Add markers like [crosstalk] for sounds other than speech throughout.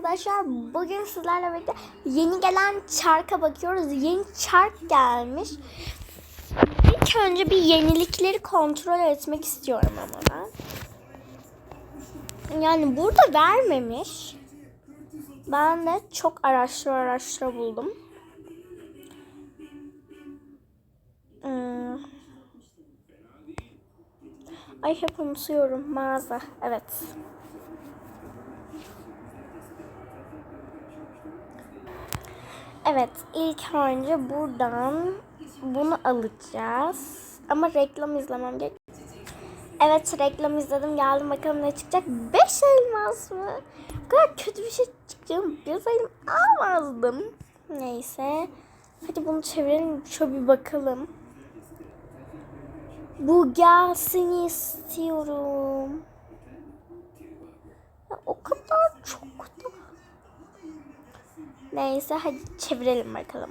Arkadaşlar bugün sizlerle birlikte yeni gelen çarka bakıyoruz. Yeni çark gelmiş. İlk önce bir yenilikleri kontrol etmek istiyorum ama ben. Yani burada vermemiş. Ben de çok araştıra araştıra buldum. Hmm. Ay hep unutuyorum mağaza. Evet. Evet, ilk önce buradan bunu alacağız. Ama reklam izlemem gerek. Evet, reklam izledim. Geldim bakalım ne çıkacak. 5 elmas mı? Bu kadar kötü bir şey çıkacağını bilseydim almazdım. Neyse. Hadi bunu çevirelim. Şöyle bir bakalım. Bu gelsin istiyorum. Ya, o kadar çok da Neyse hadi çevirelim bakalım.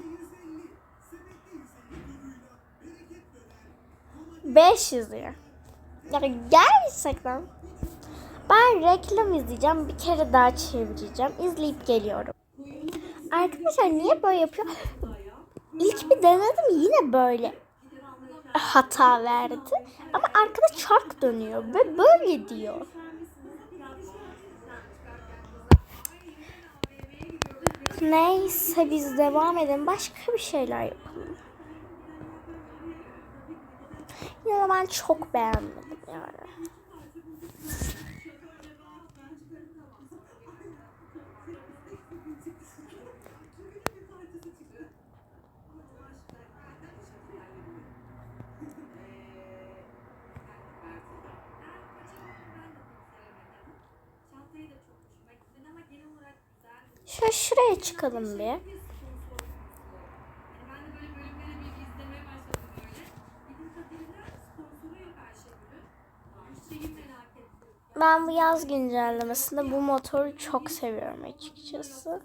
500 lira. Ya gerçekten. Ben reklam izleyeceğim. Bir kere daha çevireceğim. İzleyip geliyorum. Arkadaşlar niye böyle yapıyor? İlk bir denedim yine böyle hata verdi. Ama arkada çark dönüyor ve böyle diyor. Neyse biz devam edelim. Başka bir şeyler yapalım. Yine ben çok beğenmedim yani. Şöyle şuraya çıkalım bir. Ben bu yaz güncellemesinde bu motoru çok seviyorum açıkçası.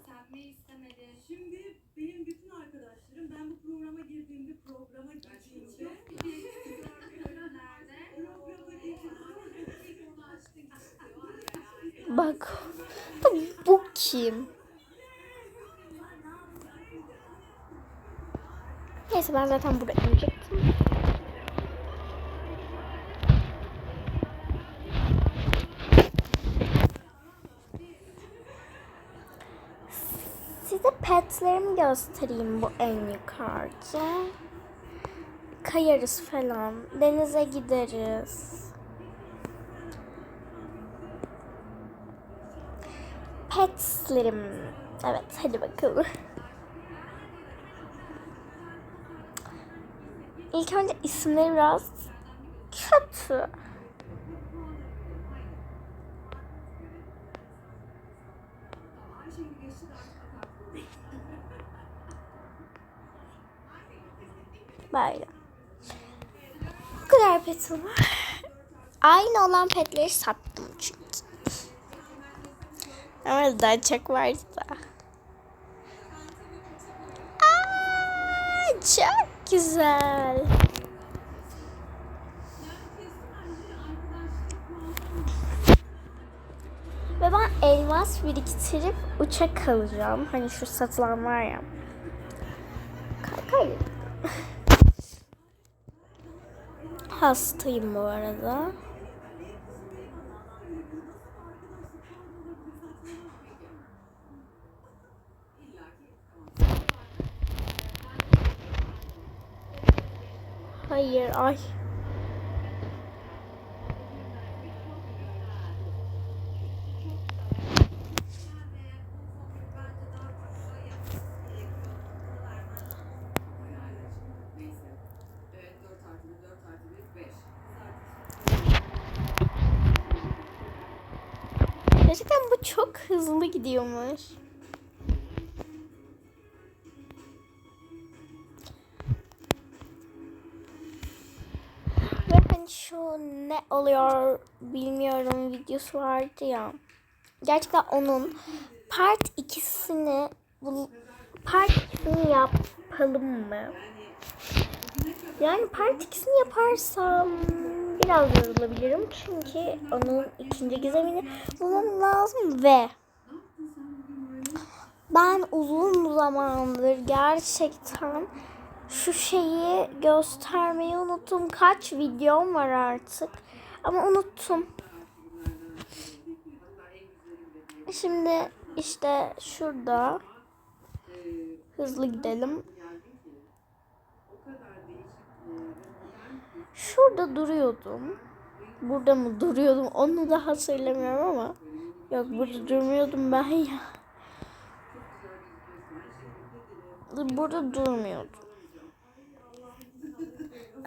Bak. Bu kim? Neyse ben zaten buraya inecektim. Size petlerimi göstereyim bu en yukarıda. Kayarız falan. Denize gideriz. Petslerim. Evet hadi bakalım. İlk önce isimleri biraz kötü. Böyle. Bu kadar petim var. Aynı olan petleri sattım çünkü. Ama daha çok varsa. Aa, çok güzel. Ve ben elmas biriktirip uçak alacağım. Hani şu satılan var ya. Kalkayım. Hastayım bu arada. Hayır ay. Gerçekten bu çok hızlı gidiyormuş. Ne oluyor bilmiyorum videosu vardı ya. Gerçekten onun part ikisini bu part ikisini yapalım mı? Yani part ikisini yaparsam biraz yorulabilirim. Çünkü onun ikinci gizemini bulmam lazım ve Ben uzun zamandır gerçekten şu şeyi göstermeyi unuttum. Kaç videom var artık. Ama unuttum. Şimdi işte şurada hızlı gidelim. Şurada duruyordum. Burada mı duruyordum onu da hatırlamıyorum ama. Yok burada durmuyordum ben ya. Burada durmuyordum.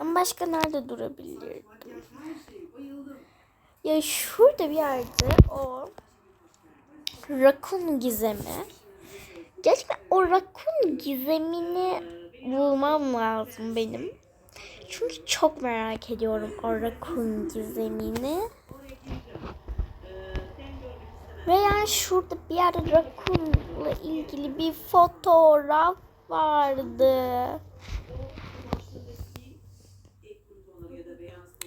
Ama başka nerede durabilirdim? Ya şurada bir yerde o rakun gizemi. Gerçekten o rakun gizemini bulmam lazım benim. Çünkü çok merak ediyorum o rakun gizemini. Ve yani şurada bir yerde rakunla ilgili bir fotoğraf vardı.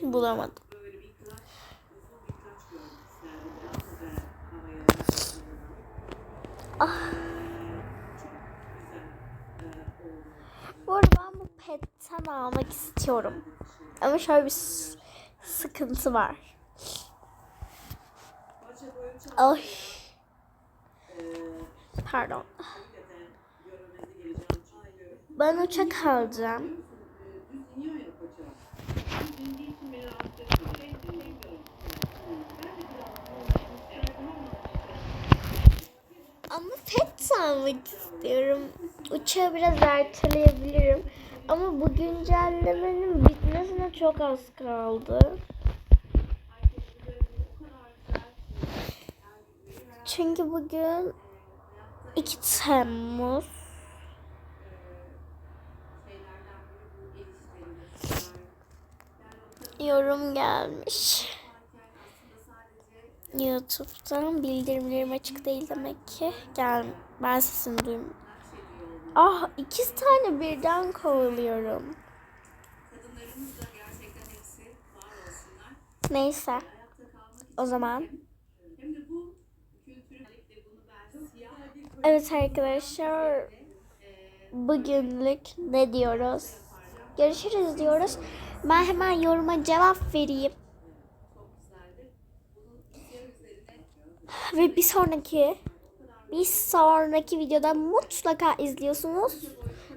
Bulamadım. Bu arada ben bu petten almak istiyorum. Ama şöyle bir sıkıntı var. Ay. Pardon. Ben uçak alacağım. Ama pet almak istiyorum. Uçağı biraz erteleyebilirim. Ama bu güncellemenin bitmesine çok az kaldı. Çünkü bugün 2 Temmuz. Yorum gelmiş. YouTube'dan bildirimlerim açık değil demek ki. Gel ben sesini duymuyorum. Ah iki tane birden kovuluyorum. Neyse. O zaman. Evet arkadaşlar. Bugünlük ne diyoruz? Görüşürüz diyoruz. Ben hemen yoruma cevap vereyim. Ve bir sonraki bir sonraki videoda mutlaka izliyorsunuz.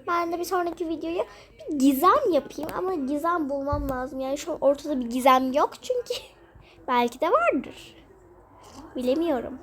Ben de bir sonraki videoyu bir gizem yapayım ama gizem bulmam lazım. Yani şu an ortada bir gizem yok çünkü [laughs] belki de vardır. Bilemiyorum.